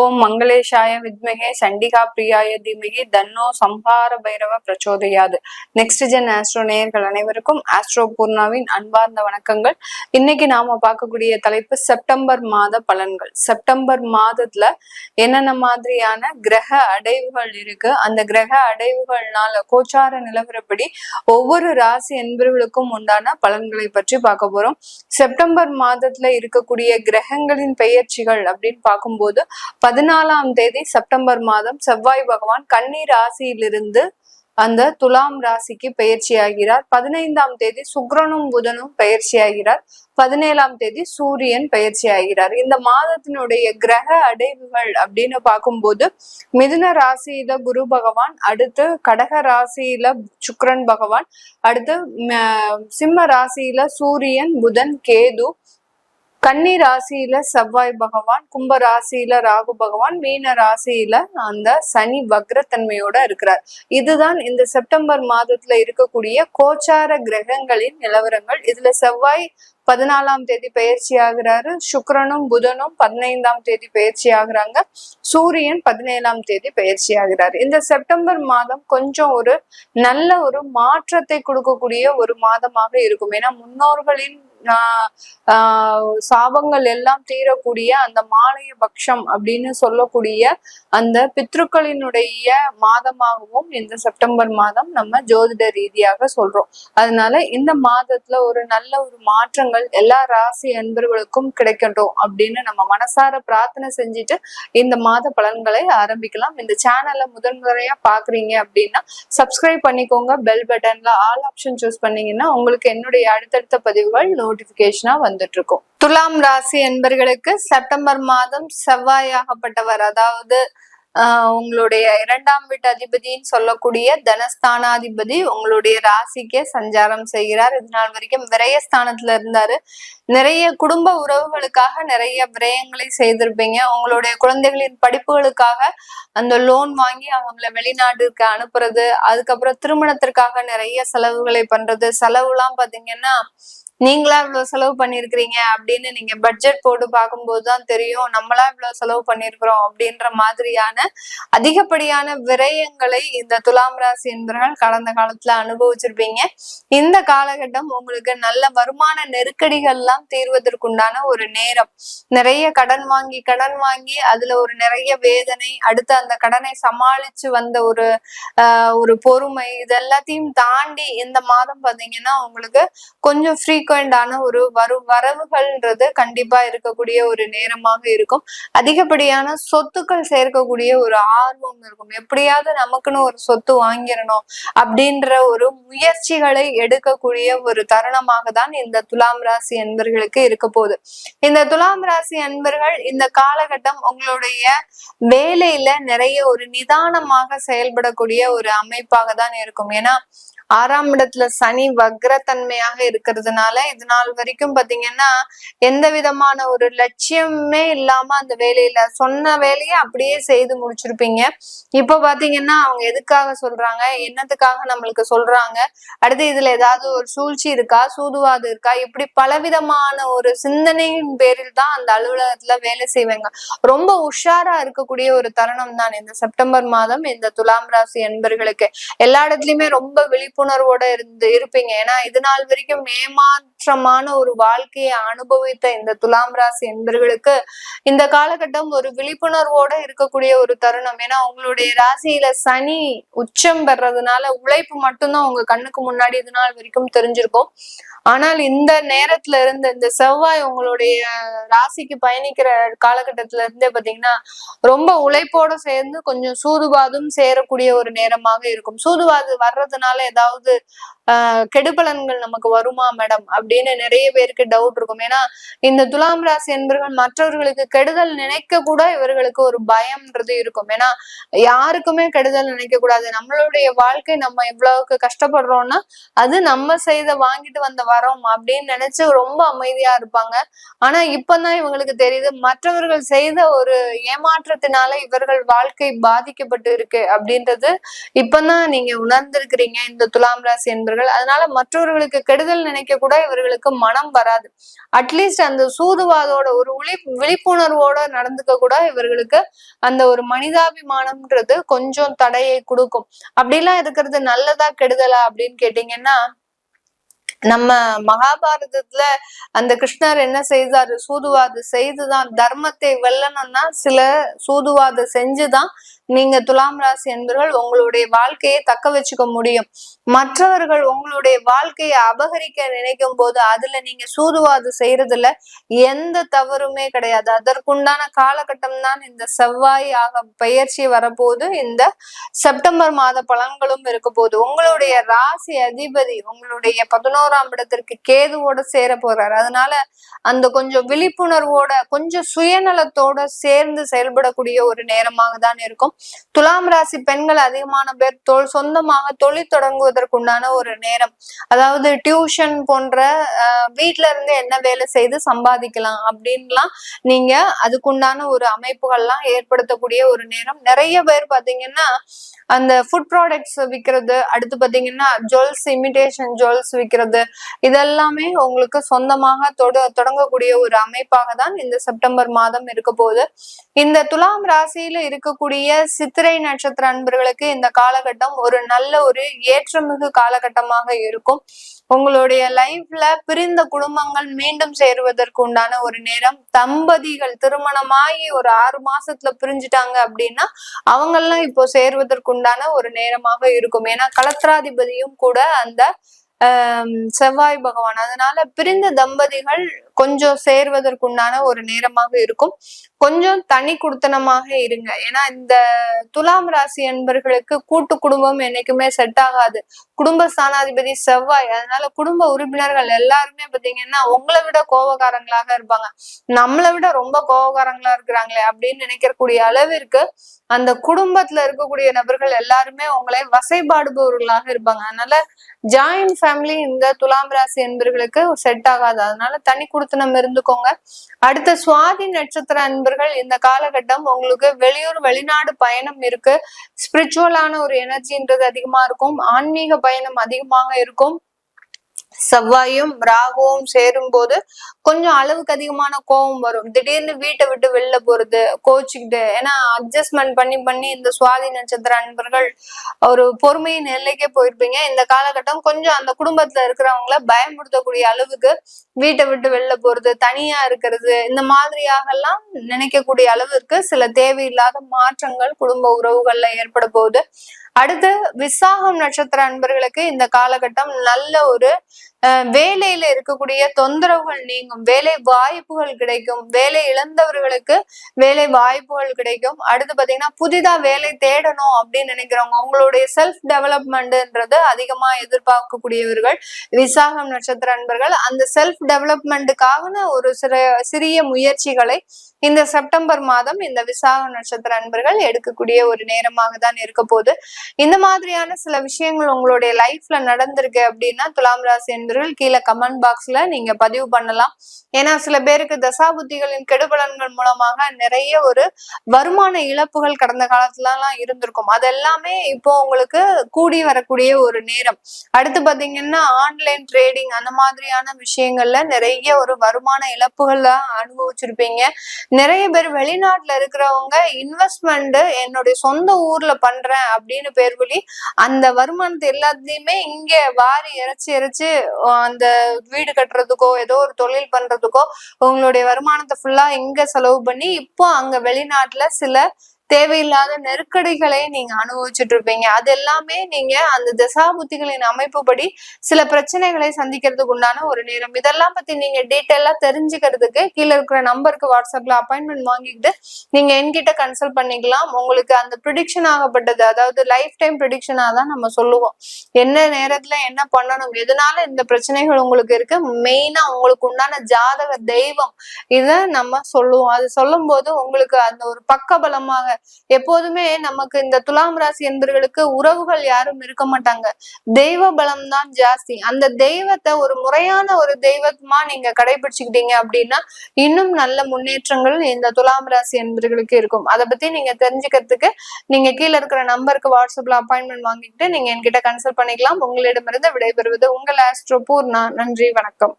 ஓம் மங்களேஷாய வித்மகே சண்டிகா பிரியாய தீமகி தன்னோ சம்ஹார பைரவ பிரச்சோதையாது. நெக்ஸ்ட் ஜென் ஆஸ்ட்ரோ நேயர்கள் அனைவருக்கும் ஆஸ்ட்ரோ பூர்ணாவின் அன்பார்ந்த வணக்கங்கள். இன்னைக்கு நாம பார்க்கக்கூடிய தலைப்பு செப்டம்பர் மாத பலன்கள். செப்டம்பர் மாதத்துல என்னென்ன மாதிரியான கிரக அடைவுகள் இருக்கு? அந்த கிரக அடைவுகள்னால கோச்சார நிலவரப்படி ஒவ்வொரு ராசி என்பவர்களுக்கும் உண்டான பலன்களை பற்றி பார்க்க போறோம். செப்டம்பர் மாதத்துல இருக்கக்கூடிய கிரகங்களின் பெயர்ச்சிகள் அப்படின்னு பார்க்கும்போது பதினாலாம் தேதி செப்டம்பர் மாதம் செவ்வாய் பகவான் கன்னி ராசியிலிருந்து அந்த துலாம் ராசிக்கு பயிற்சி ஆகிறார் பதினைந்தாம் தேதி சுக்கிரனும் புதனும் பயிற்சி ஆகிறார் பதினேழாம் தேதி சூரியன் பயிற்சி ஆகிறார் இந்த மாதத்தினுடைய கிரக அடைவுகள் அப்படின்னு பார்க்கும்போது மிதுன ராசியில குரு பகவான் அடுத்து கடக ராசியில சுக்ரன் பகவான் அடுத்து சிம்ம ராசியில சூரியன் புதன் கேது கன்னி ராசியில செவ்வாய் பகவான் கும்ப ராசியில ராகு பகவான் மீன ராசியில அந்த சனி வக்ரத்தன்மையோட இருக்கிறார். இதுதான் இந்த செப்டம்பர் மாதத்துல இருக்கக்கூடிய கோச்சார கிரகங்களின் நிலவரங்கள். இதுல செவ்வாய் பதினாலாம் தேதி பயிற்சி ஆகுறாரு. சுக்கரனும் புதனும் பதினைந்தாம் தேதி பயிற்சி ஆகுறாங்க. சூரியன் பதினேழாம் தேதி பயிற்சி ஆகிறார். இந்த செப்டம்பர் மாதம் கொஞ்சம் ஒரு நல்ல ஒரு மாற்றத்தை கொடுக்கக்கூடிய ஒரு மாதமாக இருக்கும். ஏன்னா முன்னோர்களின் சாபங்கள் எல்லாம் தீரக்கூடிய அந்த மாலைய பக்ஷம் அப்படின்னு சொல்லக்கூடிய அந்த பித்ருக்களினுடைய மாதமாகவும் இந்த செப்டம்பர் மாதம் நம்ம ஜோதிட ரீதியாக சொல்றோம். அதனால இந்த மாதத்துல ஒரு நல்ல ஒரு மாற்றங்கள் எல்லா ராசி அன்பர்களுக்கும் கிடைக்கட்டும் அப்படின்னு நம்ம மனசார பிரார்த்தனை செஞ்சுட்டு இந்த மாத பலன்களை ஆரம்பிக்கலாம். இந்த சேனலை முதன் முறையா பாக்குறீங்க அப்படின்னா சப்ஸ்கிரைப் பண்ணிக்கோங்க. பெல் பட்டன்ல ஆல் ஆப்ஷன் சூஸ் பண்ணீங்கன்னா உங்களுக்கு என்னுடைய அடுத்தடுத்த பதிவுகள் நோட்டிபிகேஷனா வந்துட்டு இருக்கும் துலாம் ராசி என்பர்களுக்கு செப்டம்பர் மாதம் செவ்வாயாகப்பட்டவர் அதாவது ஆஹ் உங்களுடைய இரண்டாம் வீட்டு அதிபதின்னு சொல்லக்கூடிய தனஸ்தானாதிபதி உங்களுடைய ராசிக்கே சஞ்சாரம் செய்கிறார். இது நாள் வரைக்கும் விரயஸ்தானத்துல இருந்தாரு. நிறைய குடும்ப உறவுகளுக்காக நிறைய விரயங்களை செய்திருப்பீங்க. உங்களுடைய குழந்தைகளின் படிப்புகளுக்காக அந்த லோன் வாங்கி அவங்கள வெளிநாட்டுக்கு அனுப்புறது அதுக்கப்புறம் திருமணத்திற்காக நிறைய செலவுகளை பண்றது செலவுலாம் பாத்தீங்கன்னா நீங்களா இவ்வளவு செலவு பண்ணிருக்கிறீங்க அப்படின்னு நீங்க பட்ஜெட் போட்டு பார்க்கும்போது தான் தெரியும். நம்மளா இவ்வளவு செலவு பண்ணிருக்கிறோம் அப்படின்ற மாதிரியான அதிகப்படியான விரயங்களை இந்த துலாம் ராசி என்பவர்கள் கடந்த காலத்துல அனுபவிச்சிருப்பீங்க. இந்த காலகட்டம் உங்களுக்கு நல்ல வருமான நெருக்கடிகள்லாம் தீர்வதற்குண்டான ஒரு நேரம். நிறைய கடன் வாங்கி கடன் வாங்கி அதுல ஒரு நிறைய வேதனை அடுத்து அந்த கடனை சமாளிச்சு வந்த ஒரு ஆஹ் ஒரு பொறுமை இது எல்லாத்தையும் தாண்டி இந்த மாதம் பாத்தீங்கன்னா உங்களுக்கு கொஞ்சம் ஃப்ரீ ஃப்ரீக்வெண்டான ஒரு வரு வரவுகள்ன்றது கண்டிப்பா இருக்கக்கூடிய ஒரு நேரமாக இருக்கும். அதிகப்படியான சொத்துக்கள் சேர்க்கக்கூடிய ஒரு ஆர்வம் இருக்கும். எப்படியாவது நமக்குன்னு ஒரு சொத்து வாங்கிடணும் அப்படின்ற ஒரு முயற்சிகளை எடுக்கக்கூடிய ஒரு தருணமாக தான் இந்த துலாம் ராசி அன்பர்களுக்கு இருக்க போகுது. இந்த துலாம் ராசி அன்பர்கள் இந்த காலகட்டம் உங்களுடைய வேலையில நிறைய ஒரு நிதானமாக செயல்படக்கூடிய ஒரு அமைப்பாக தான் இருக்கும். ஏன்னா ஆறாம் இடத்துல சனி வக்ரத்தன்மையாக இருக்கிறதுனால இது நாள் வரைக்கும் பாத்தீங்கன்னா எந்த விதமான ஒரு லட்சியமே இல்லாம அந்த வேலையில சொன்ன வேலையை அப்படியே செய்து முடிச்சிருப்பீங்க. இப்ப பாத்தீங்கன்னா அவங்க எதுக்காக சொல்றாங்க? என்னத்துக்காக நம்மளுக்கு சொல்றாங்க? அடுத்து இதுல ஏதாவது ஒரு சூழ்ச்சி இருக்கா? சூதுவாது இருக்கா? இப்படி பலவிதமான ஒரு சிந்தனையின் பேரில் தான் அந்த அலுவலகத்துல வேலை செய்வாங்க. ரொம்ப உஷாரா இருக்கக்கூடிய ஒரு தருணம் தான் இந்த செப்டம்பர் மாதம் இந்த துலாம் ராசி என்பர்களுக்கு எல்லா இடத்துலயுமே ரொம்ப விழிப்புணர்வோட இருந்து இருப்பீங்க. ஏன்னா இது நாள் வரைக்கும் மாற்றமான ஒரு வாழ்க்கையை அனுபவித்த இந்த துலாம் ராசி என்பர்களுக்கு இந்த காலகட்டம் ஒரு விழிப்புணர்வோட இருக்கக்கூடிய ஒரு தருணம். ஏன்னா உங்களுடைய ராசியில சனி உச்சம் பெறதுனால உழைப்பு மட்டும்தான் உங்க கண்ணுக்கு முன்னாடி இது நாள் வரைக்கும் தெரிஞ்சிருக்கும். ஆனால் இந்த நேரத்துல இருந்து இந்த செவ்வாய் உங்களுடைய ராசிக்கு பயணிக்கிற காலகட்டத்துல இருந்தே பாத்தீங்கன்னா ரொம்ப உழைப்போட சேர்ந்து கொஞ்சம் சூதுவாதும் சேரக்கூடிய ஒரு நேரமாக இருக்கும். சூதுவாது வர்றதுனால ஏதாவது ஆஹ் கெடுபலன்கள் நமக்கு வருமா மேடம்? அப்படின்னு நிறைய பேருக்கு டவுட் இருக்கும். ஏன்னா இந்த துலாம் ராசி என்பவர்கள் மற்றவர்களுக்கு கெடுதல் நினைக்க கூட இவர்களுக்கு ஒரு பயம்ன்றது இருக்கும். ஏன்னா யாருக்குமே கெடுதல் நினைக்க கூடாது. நம்மளுடைய வாழ்க்கை நம்ம எவ்வளவுக்கு கஷ்டப்படுறோம்னா அது நம்ம செய்த வாங்கிட்டு வந்த வரோம் அப்படின்னு நினைச்சு ரொம்ப அமைதியா இருப்பாங்க. ஆனா இப்பதான் இவங்களுக்கு தெரியுது மற்றவர்கள் செய்த ஒரு ஏமாற்றத்தினால இவர்கள் வாழ்க்கை பாதிக்கப்பட்டு இருக்கு அப்படின்றது இப்பதான் நீங்க உணர்ந்திருக்கிறீங்க இந்த துலாம் ராசி என்பர்கள். அதனால மற்றவர்களுக்கு கெடுதல் நினைக்க கூட இவர்கள் அவர்களுக்கு மனம் வராது. அட்லீஸ்ட் அந்த சூதுவாதோட ஒரு விழி விழிப்புணர்வோட நடந்துக்க கூட இவர்களுக்கு அந்த ஒரு மனிதாபிமானம்ன்றது கொஞ்சம் தடையை கொடுக்கும். அப்படிலாம் இருக்கிறது நல்லதா கெடுதலா அப்படின்னு கேட்டீங்கன்னா நம்ம மகாபாரதத்துல அந்த கிருஷ்ணர் என்ன செய்தாரு? சூதுவாது செய்துதான் தர்மத்தை வெல்லணும்னா சில சூதுவாது செஞ்சுதான் நீங்க துலாம் ராசி என்பர்கள் உங்களுடைய வாழ்க்கையை தக்க வச்சுக்க முடியும். மற்றவர்கள் உங்களுடைய வாழ்க்கையை அபகரிக்க நினைக்கும் போது அதுல நீங்க சூதுவாது செய்யறதுல எந்த தவறுமே கிடையாது. அதற்குண்டான காலகட்டம் தான் இந்த செவ்வாய் ஆக பயிற்சி வரப்போது இந்த செப்டம்பர் மாத பலன்களும் இருக்க போது உங்களுடைய ராசி அதிபதி உங்களுடைய பதினோரு பதினோராம் இடத்திற்கு கேதுவோட சேர போறாரு. அதனால அந்த கொஞ்சம் விழிப்புணர்வோட கொஞ்சம் சுயநலத்தோட சேர்ந்து செயல்படக்கூடிய ஒரு நேரமாக தான் இருக்கும். துலாம் ராசி பெண்கள் அதிகமான பேர் தொல் சொந்தமாக தொழில் தொடங்குவதற்குண்டான ஒரு நேரம். அதாவது டியூஷன் போன்ற வீட்டுல இருந்து என்ன வேலை செய்து சம்பாதிக்கலாம் அப்படின்லாம் நீங்க அதுக்குண்டான ஒரு அமைப்புகள்லாம் ஏற்படுத்தக்கூடிய ஒரு நேரம். நிறைய பேர் பாத்தீங்கன்னா அந்த ஃபுட் ப்ராடக்ட்ஸ் விற்கிறது அடுத்து பாத்தீங்கன்னா ஜுவல்ஸ் இமிடேஷன் ஜுவல்ஸ் விற்கிறது இதெல்லாமே உங்களுக்கு சொந்தமாக தொட தொடங்கக்கூடிய ஒரு அமைப்பாக தான் இந்த செப்டம்பர் மாதம் இருக்க போகுது. இந்த துலாம் ராசியில இருக்கக்கூடிய சித்திரை நட்சத்திர அன்பர்களுக்கு இந்த காலகட்டம் ஒரு நல்ல ஒரு ஏற்றமிகு காலகட்டமாக இருக்கும். உங்களுடைய லைஃப்ல பிரிந்த குடும்பங்கள் மீண்டும் சேருவதற்கு உண்டான ஒரு நேரம். தம்பதிகள் திருமணமாகி ஒரு ஆறு மாசத்துல பிரிஞ்சுட்டாங்க அப்படின்னா அவங்கெல்லாம் இப்போ சேருவதற்குண்டான ஒரு நேரமாக இருக்கும். ஏன்னா கலத்திராதிபதியும் கூட அந்த செவ்வாய் பகவான். அதனால பிரிந்த தம்பதிகள் கொஞ்சம் சேர்வதற்குண்டான ஒரு நேரமாக இருக்கும். கொஞ்சம் தனி குடுத்தனமாக இருங்க. ஏன்னா இந்த துலாம் ராசி என்பர்களுக்கு கூட்டு குடும்பம் என்னைக்குமே செட் ஆகாது. குடும்ப ஸ்தானாதிபதி செவ்வாய். அதனால குடும்ப உறுப்பினர்கள் எல்லாருமே பாத்தீங்கன்னா உங்களை விட கோபக்காரங்களாக இருப்பாங்க. நம்மளை விட ரொம்ப கோபக்காரங்களா இருக்கிறாங்களே அப்படின்னு நினைக்கக்கூடிய அளவிற்கு அந்த குடும்பத்துல இருக்கக்கூடிய நபர்கள் எல்லாருமே உங்களை வசைபாடுபவர்களாக இருப்பாங்க. அதனால ஜாயிண்ட் ஃபேமிலி இந்த துலாம் ராசி என்பர்களுக்கு செட் ஆகாது. அதனால தனி குடுத்தனம் இருந்துக்கோங்க. அடுத்த சுவாதி நட்சத்திர அன்பர்கள் இந்த காலகட்டம் உங்களுக்கு வெளியூர் வெளிநாடு பயணம் இருக்கு. ஸ்பிரிச்சுவலான ஒரு எனர்ஜின்றது அதிகமா இருக்கும். ஆன்மீக பயணம் அதிகமாக இருக்கும். செவ்வாயும் ராகுவும் சேரும் போது கொஞ்சம் அளவுக்கு அதிகமான கோபம் வரும். திடீர்னு வீட்டை விட்டு வெளில போறது கோச்சுக்கிட்டு ஏன்னா அட்ஜஸ்ட்மெண்ட் பண்ணி பண்ணி இந்த சுவாதி நட்சத்திர அன்பர்கள் ஒரு பொறுமையின் எல்லைக்கே போயிருப்பீங்க. இந்த காலகட்டம் கொஞ்சம் அந்த குடும்பத்துல இருக்கிறவங்கள பயமுறுத்தக்கூடிய அளவுக்கு வீட்டை விட்டு வெளில போறது தனியா இருக்கிறது இந்த மாதிரியாக எல்லாம் நினைக்கக்கூடிய அளவிற்கு சில தேவையில்லாத மாற்றங்கள் குடும்ப உறவுகள்ல ஏற்பட போகுது. அடுத்து விசாகம் நட்சத்திர அன்பர்களுக்கு இந்த காலகட்டம் நல்ல ஒரு வேலையில இருக்கக்கூடிய தொந்தரவுகள் நீங்கும் வேலை வாய்ப்புகள் கிடைக்கும் வேலை இழந்தவர்களுக்கு வேலை வாய்ப்புகள் கிடைக்கும். அடுத்து பாத்தீங்கன்னா புதிதா வேலை தேடணும் அப்படின்னு நினைக்கிறவங்க அவங்களுடைய செல்ஃப் டெவலப்மெண்ட்ன்றது அதிகமா எதிர்பார்க்கக்கூடியவர்கள் விசாகம் நட்சத்திர அன்பர்கள் அந்த செல்ஃப் டெவலப்மெண்ட்டுக்காக ஒரு சிற சிறிய முயற்சிகளை இந்த செப்டம்பர் மாதம் இந்த விசாக நட்சத்திர அன்பர்கள் எடுக்கக்கூடிய ஒரு நேரமாக தான் இருக்க போகுது. இந்த மாதிரியான சில விஷயங்கள் உங்களுடைய லைஃப்ல நடந்திருக்கு அப்படின்னா துலாம் ராசி என்பர்கள் கீழே கமெண்ட் பாக்ஸ்ல நீங்க பதிவு பண்ணலாம். ஏன்னா சில பேருக்கு தசாபுத்திகளின் கெடுபலன்கள் மூலமாக நிறைய ஒரு வருமான இழப்புகள் கடந்த காலத்துலலாம் இருந்திருக்கும். இருந்திருக்கும் அதெல்லாமே இப்போ உங்களுக்கு கூடி வரக்கூடிய ஒரு நேரம். அடுத்து பாத்தீங்கன்னா ஆன்லைன் ட்ரேடிங் அந்த மாதிரியான விஷயங்கள்ல நிறைய ஒரு வருமான இழப்புகள் அனுபவிச்சிருப்பீங்க. நிறைய பேர் வெளிநாட்டுல இருக்கிறவங்க இன்வெஸ்ட்மெண்ட் என்னுடைய சொந்த ஊர்ல பண்றேன் அப்படின்னு பேர் அந்த வருமானத்தை எல்லாத்தையுமே இங்க வாரி இறைச்சி இறைச்சி அந்த வீடு கட்டுறதுக்கோ ஏதோ ஒரு தொழில் பண்றதுக்கோ உங்களுடைய வருமானத்தை ஃபுல்லா இங்க செலவு பண்ணி இப்போ அங்க வெளிநாட்டுல சில தேவையில்லாத நெருக்கடிகளை நீங்க அனுபவிச்சுட்டு இருப்பீங்க. அது எல்லாமே நீங்க அந்த தசாபுத்திகளின் அமைப்புப்படி சில பிரச்சனைகளை சந்திக்கிறதுக்கு உண்டான ஒரு நேரம். இதெல்லாம் பத்தி நீங்க டீட்டெயிலா தெரிஞ்சுக்கிறதுக்கு கீழே இருக்கிற நம்பருக்கு வாட்ஸ்அப்ல அப்பாயின்மெண்ட் வாங்கிக்கிட்டு நீங்க என்கிட்ட கன்சல்ட் பண்ணிக்கலாம். உங்களுக்கு அந்த ப்ரிடிக்ஷன் ஆகப்பட்டது அதாவது லைஃப் டைம் ப்ரிடிக்ஷனா தான் நம்ம சொல்லுவோம். என்ன நேரத்துல என்ன பண்ணணும் எதனால இந்த பிரச்சனைகள் உங்களுக்கு இருக்கு மெயினா உங்களுக்கு உண்டான ஜாதக தெய்வம் இத நம்ம சொல்லுவோம். அது சொல்லும் போது உங்களுக்கு அந்த ஒரு பக்கபலமாக எப்போதுமே நமக்கு இந்த துலாம் ராசி என்பர்களுக்கு உறவுகள் யாரும் இருக்க மாட்டாங்க. தெய்வ பலம் தான் ஜாஸ்தி. அந்த தெய்வத்தை ஒரு முறையான ஒரு தெய்வமா நீங்க கடைபிடிச்சுக்கிட்டீங்க அப்படின்னா இன்னும் நல்ல முன்னேற்றங்கள் இந்த துலாம் ராசி என்பர்களுக்கு இருக்கும். அதை பத்தி நீங்க தெரிஞ்சுக்கிறதுக்கு நீங்க கீழே இருக்கிற நம்பருக்கு வாட்ஸ்அப்ல அப்பாயின்மெண்ட் வாங்கிட்டு நீங்க என்கிட்ட கன்சல்ட் பண்ணிக்கலாம். உங்களிடமிருந்து விடைபெறுவது உங்கள் ஆஸ்ட்ரோ பூர்ணா. நன்றி வணக்கம்.